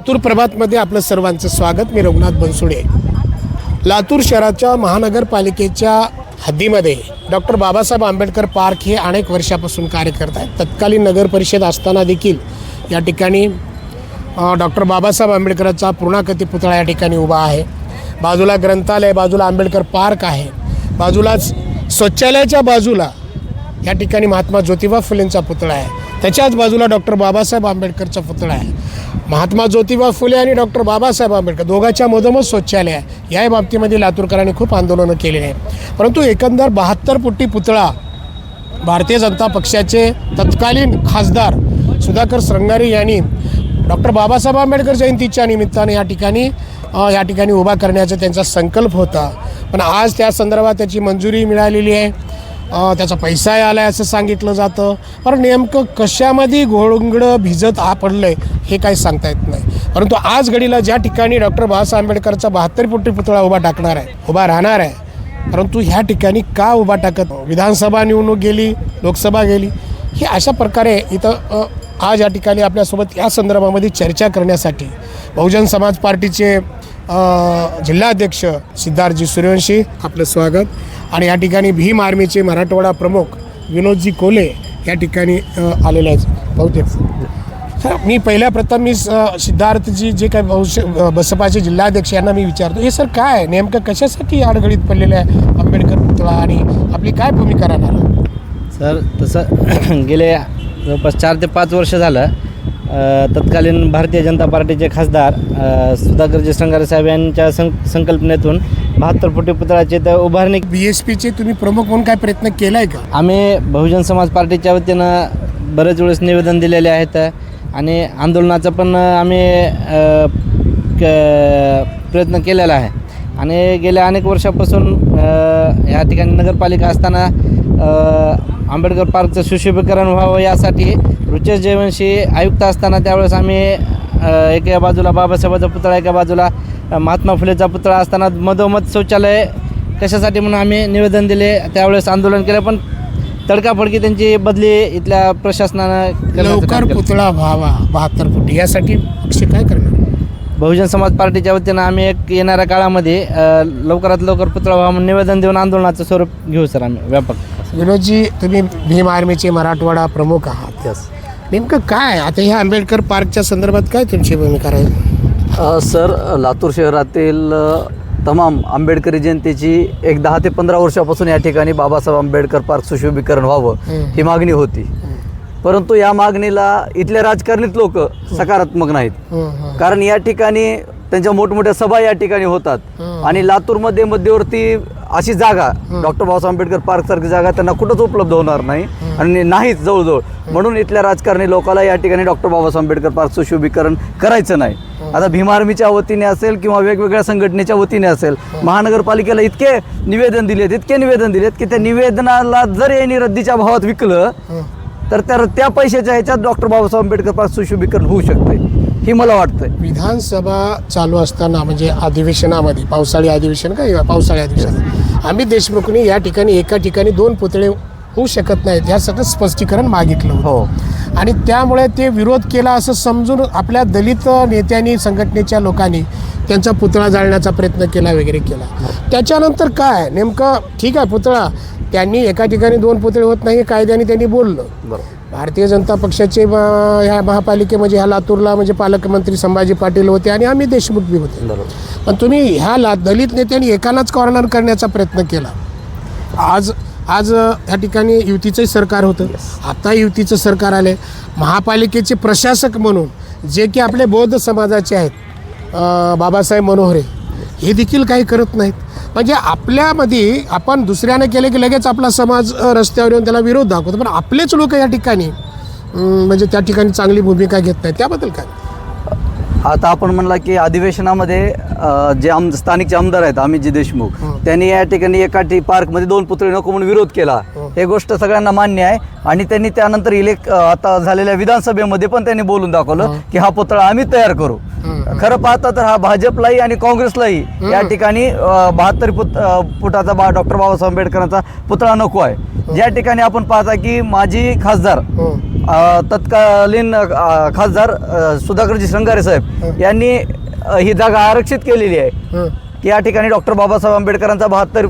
लातूर प्रभातमध्ये आपलं सर्वांचं स्वागत. मी रघुनाथ बनसुडे. लातूर शहराच्या महानगरपालिकेच्या हद्दीमध्ये डॉक्टर बाबासाहेब आंबेडकर पार्क हे अनेक वर्षापासून कार्य करत आहेत. तत्कालीन नगर परिषद असताना देखील या ठिकाणी डॉक्टर बाबासाहेब आंबेडकरांचा पूर्णाकृती पुतळा या ठिकाणी उभा आहे. बाजूला ग्रंथालय बाजूला आंबेडकर पार्क आहे. बाजूलाच शौचालयाच्या बाजूला या ठिकाणी महात्मा ज्योतिबा फुलेंचा पुतळा आहे. त्याच्याच बाजूला डॉक्टर बाबासाहेब आंबेडकरचा पुतळा आहे. महात्मा ज्योतिबा फुले आणि डॉक्टर बाबासाहेब आंबेडकर दोघांच्या मधोमध शौचालय आहे. या बाबतीमध्ये लातूरकरांनी खूप आंदोलनं केलेली आहे परंतु एकंदर बहात्तर फुटी पुतळा भारतीय जनता पक्षाचे तत्कालीन खासदार सुधाकर श्रंगारे यांनी डॉक्टर बाबासाहेब आंबेडकर जयंतीच्या निमित्ताने या ठिकाणी या ठिकाणी उभा करण्याचा त्यांचा संकल्प होता. पण आज त्या संदर्भात त्याची मंजुरी मिळालेली आहे. त्याचा पैसाही आला आहे असं सांगितलं जातं. पण नेमकं कशामध्ये घोळंगडं भिजत आ पडलं आहे हे काही सांगता येत नाही. परंतु आज घडीला ज्या ठिकाणी डॉक्टर बाबासाहेब आंबेडकरचा बहात्तर फुटी पुतळा उभा टाकणार आहे उभा राहणार आहे परंतु ह्या ठिकाणी का उभा टाकत? विधानसभा निवडणूक गेली लोकसभा गेली हे अशा प्रकारे इथं आज या ठिकाणी आपल्यासोबत या संदर्भामध्ये चर्चा करण्यासाठी बहुजन समाज पार्टीचे जिल्हाध्यक्ष सिद्धार्थजी सूर्यवंशी आपलं स्वागत. आणि या ठिकाणी भीम आर्मीचे मराठवाडा प्रमुख विनोदजी कोले या ठिकाणी आलेले आहेत बहुतेक. सर मी पहिल्या प्रथम मी स- सिद्धार्थजी जे काही भविष्य बसपाचे जिल्हाध्यक्ष यांना मी विचारतो हे सर काय नेमकं कशासाठी अडगळीत पडलेलं आहे आंबेडकर पुतळा आणि आपली काय भूमिका राहणार सर तसं गेले जवळपास चार ते पाच वर्ष झालं तत्कालीन भारतीय जनता पार्टीचे खासदार सुधाकरजी श्रंगारे साहेब यांच्या सं संकल्पनेतून बहात्तर फुटी पुतळ्याचे तर उभारणी बी एस पीचे तुम्ही प्रमुख म्हणून काय प्रयत्न केलाय का? आम्ही बहुजन समाज पार्टीच्या वतीनं बरेच वेळेस निवेदन दिलेले आहेत आणि आंदोलनाचं पण आम्ही प्रयत्न केलेला आहे. आणि गेल्या अनेक वर्षापासून अ, या ठिकाणी नगरपालिका असताना आंबेडकर पार्कचं सुशोभीकरण व्हावं यासाठी रुचेश जयवंशी आयुक्त असताना त्यावेळेस आम्ही एका बाजूला बाबासाहेबाचा पुतळा एका बाजूला महात्मा फुलेचा पुतळा असताना मधोमध शौचालय कशासाठी म्हणून आम्ही निवेदन दिले त्यावेळेस आंदोलन केलं पण तडकाफडकी त्यांची बदली इथल्या प्रशासनानं लवकर. पुतळा व्हावा बहात्तर फुटी यासाठी पक्ष काय करणार बहुजन समाज पार्टीच्या वतीनं आम्ही एक येणाऱ्या काळामध्ये लवकरात लवकर पुतळा व्हावा म्हणून निवेदन देऊन आंदोलनाचं स्वरूप घेऊ सर आम्ही. व्यापक. विनोदजी तुम्ही भीम आर्मीचे मराठवाडा प्रमुख आहात. नेमकं काय? आता ह्या आंबेडकर पार्कच्या संदर्भात काय तुमची भूमिका राहील? सर लातूर शहरातील तमाम आंबेडकरी जनतेची एक दहा ते पंधरा वर्षापासून या ठिकाणी बाबासाहेब आंबेडकर पार्क सुशोभीकरण व्हावं. ही मागणी होती. परंतु या मागणीला इथले राजकारणीत लोक सकारात्मक नाहीत. कारण या ठिकाणी त्यांच्या मोठमोठ्या सभा या ठिकाणी होतात. आणि लातूरमध्ये मध्यवर्ती अशी जागा डॉक्टर बाबासाहेब आंबेडकर पार्क सारखी जागा त्यांना कुठंच उपलब्ध होणार नाही आणि नाहीच जवळजवळ. म्हणून इथल्या राजकारणी लोकांना या ठिकाणी डॉक्टर बाबासाहेब आंबेडकर पार्क सुशोभीकरण करायचं नाही. आता भीम आर्मीच्या वतीने असेल किंवा वेगवेगळ्या संघटनेच्या वतीने असेल महानगरपालिकेला इतके निवेदन दिलेत इतके निवेदन दिलेत की त्या निवेदनाला जर यांनी रद्दीच्या भावात विकलं. तर त्या त्या पैशाच्या ह्याच्यात डॉक्टर बाबासाहेब आंबेडकर पार्क सुशोभीकरण होऊ शकतंय ही मला वाटतंय. विधानसभा चालू असताना म्हणजे अधिवेशनामध्ये पावसाळी अधिवेशन का पावसाळी अधिवेशन? आम्ही देशमुखनी या ठिकाणी एका ठिकाणी दोन पुतळे होऊ शकत नाहीत यासाठी स्पष्टीकरण मागितलं. हो. आणि त्यामुळे ते विरोध केला असं समजून आपल्या दलित नेत्यांनी संघटनेच्या लोकांनी त्यांचा पुतळा जाळण्याचा प्रयत्न केला वगैरे केला. त्याच्यानंतर काय? नेमकं ठीक आहे पुतळा. त्यांनी एका ठिकाणी दोन पुतळे होत नाही हे कायद्याने त्यांनी बोललं. भारतीय जनता पक्षाचे ह्या महापालिकेमध्ये ह्या लातूरला म्हणजे पालकमंत्री संभाजी पाटील होते आणि आम्ही देशमुख बी होते. पण तुम्ही ह्या ला दलित नेत्यांनी एकालाच कॉर्नर करण्याचा प्रयत्न केला. आज आज ह्या ठिकाणी युतीचंही सरकार होतं. आता युतीचं सरकार आले महापालिकेचे प्रशासक म्हणून जे की आपले बौद्ध समाजाचे आहेत बाबासाहेब मनोहरे हे देखील काही करत नाहीत. म्हणजे आपल्यामध्ये आपण दुसऱ्यानं केले की लगेच आपला समाज रस्त्यावर येऊन त्याला विरोध दाखवतो. पण आपलेच लोक या ठिकाणी म्हणजे त्या ठिकाणी चांगली भूमिका घेत नाहीत. त्याबद्दल काय? आता आपण म्हणला की अधिवेशनामध्ये जे आम स्थानिकचे आमदार आहेत अमितजी देशमुख हं. त्यांनी या ठिकाणी एका पार्कमध्ये दोन पुतळे नको म्हणून विरोध केला. हं. हे गोष्ट सगळ्यांना मान्य आहे आणि त्यांनी त्यानंतर इलेक् अ, आता झालेल्या विधानसभेमध्ये पण त्यांनी बोलून दाखवलं हं. की हा पुतळा आम्ही तयार करू हं. खरं पाहता तर हा भाजपलाही आणि काँग्रेसलाही या ठिकाणी बहात्तर अ, फुटाचा बा डॉक्टर बाबासाहेब आंबेडकरांचा पुतळा नको आहे ज्या ठिकाणी आपण पाहता की माजी खासदार हं. तत्कालीन खासदार सुधाकरजी श्रंगारे साहेब यांनी ही जागा आरक्षित केलेली आहे हं. की या ठिकाणी डॉक्टर बाबासाहेब आंबेडकरांचा बहात्तर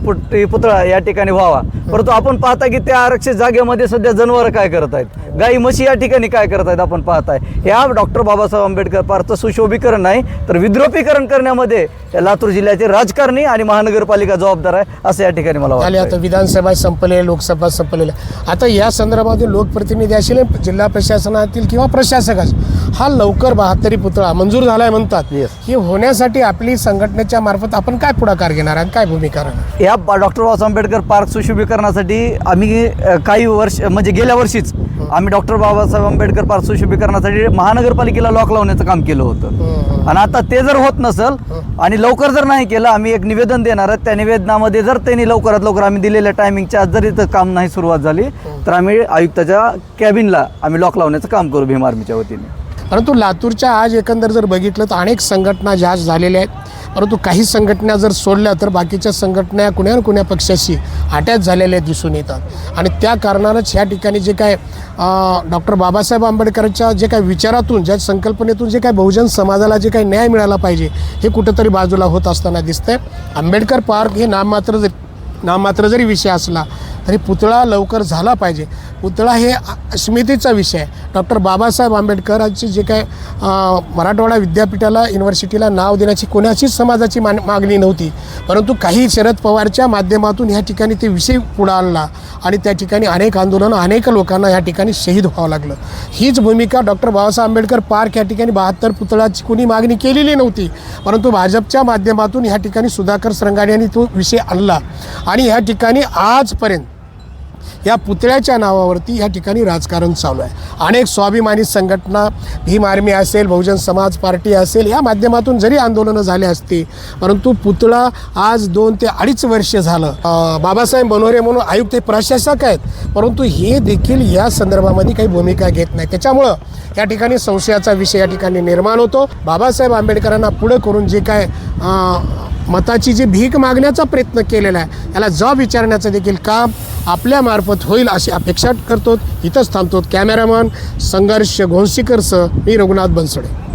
पुतळा या ठिकाणी व्हावा. परंतु आपण पाहता की त्या आरक्षित जागेमध्ये सध्या जनावरं काय करत आहेत? गाई म्हशी या ठिकाणी काय करत आहेत आपण पाहताय? या डॉक्टर बाबासाहेब आंबेडकर पार्कचं सुशोभीकरण नाही तर विद्रोपीकरण करण्यामध्ये या लातूर जिल्ह्याचे राजकारणी आणि महानगरपालिका जबाबदार आहे असं या ठिकाणी मला वाटतं आता विधानसभा संपले लोकसभा संपलेल्या आता या संदर्भातील लोकप्रतिनिधी असतील जिल्हा प्रशासनातील किंवा प्रशासक हा लवकर बहात्तरी पुतळा मंजूर झालाय म्हणतात. Yes. हे होण्यासाठी आपली संघटनेच्या मार्फत आपण काय पुढाकार घेणार आणि काय भूमिका राहणार? या डॉक्टर बाबासाहेब आंबेडकर पार्क सुशोभीकरणासाठी आम्ही अ, काही वर्ष म्हणजे गेल्या वर्षीच आम्ही डॉक्टर बाबासाहेब आंबेडकर पार्क सुशोभीकरणासाठी महानगरपालिकेला लॉक लावण्याचं काम केलं होतं. आणि आता ते जर होत नसल आणि लवकर जर नाही केलं आम्ही एक निवेदन देणार आहोत. त्या निवेदनामध्ये जर त्यांनी लवकरात लवकर आम्ही दिलेल्या टायमिंगच्या आज जर काम नाही सुरुवात झाली तर आम्ही आयुक्ताच्या कॅबिनला आम्ही लॉक लावण्याचं काम करू भीम आर्मीच्या वतीने. परंतु लातूरच्या आज एकंदर जर बघितलं तर अनेक संघटना ज्या आज झालेल्या आहेत परंतु काही संघटना जर सोडल्या तर बाकीच्या संघटना कुण्या ना कुण्या पक्षाशी अटॅच झालेल्या दिसून येतात. आणि त्या कारणानंच ह्या ठिकाणी जे काय डॉक्टर बाबासाहेब आंबेडकरच्या जे काय विचारातून ज्या संकल्पनेतून जे काय बहुजन समाजाला जे काही न्याय मिळाला पाहिजे हे कुठंतरी बाजूला होत असताना दिसतंय. आंबेडकर पार्क हे नाममात्र जरी नाममात्र जरी विषय असला तरी पुतळा लवकर झाला पाहिजे. पुतळा हे स्मृतीचा विषय आहे. डॉक्टर बाबासाहेब आंबेडकरांची जे काय मराठवाडा विद्यापीठाला युनिव्हर्सिटीला नाव देण्याची कोणाचीच समाजाची मान मागणी नव्हती. परंतु काही शरद पवारच्या माध्यमातून ह्या ठिकाणी ते विषय पुढं आणला आणि त्या ठिकाणी अनेक आंदोलनं अनेक लोकांना ह्या ठिकाणी शहीद व्हावं लागलं. हीच भूमिका डॉक्टर बाबासाहेब आंबेडकर पार्क या ठिकाणी बहात्तर पुतळाची कोणी मागणी केलेली नव्हती. परंतु भाजपच्या माध्यमातून ह्या ठिकाणी सुधाकर श्रंगारे यांनी तो विषय आणला. आणि ह्या ठिकाणी आजपर्यंत या पुतळ्याच्या नावावरती या ठिकाणी राजकारण चालू आहे. अनेक स्वाभिमानी संघटना भीम आर्मी असेल बहुजन समाज पार्टी असेल या माध्यमातून जरी आंदोलनं झाले असते परंतु पुतळा आज दोन ते अडीच वर्ष झालं. बाबासाहेब बनोरे म्हणून आयुक्त हे प्रशासक आहेत परंतु हे देखील या संदर्भामध्ये काही भूमिका घेत नाही. त्याच्यामुळं या ठिकाणी संशयाचा विषय या ठिकाणी निर्माण होतो. बाबासाहेब आंबेडकरांना पुढं करून जे काय मताची जी भीक मागण्याचा प्रयत्न केलेला आहे त्याला जॉब विचारण्याचं देखील काम आपल्यामार्फत होईल अशी अपेक्षा करतो इथंच थांबतो कॅमेरामन संघर्ष घोंसीकरसह मी रघुनाथ बनसोडे.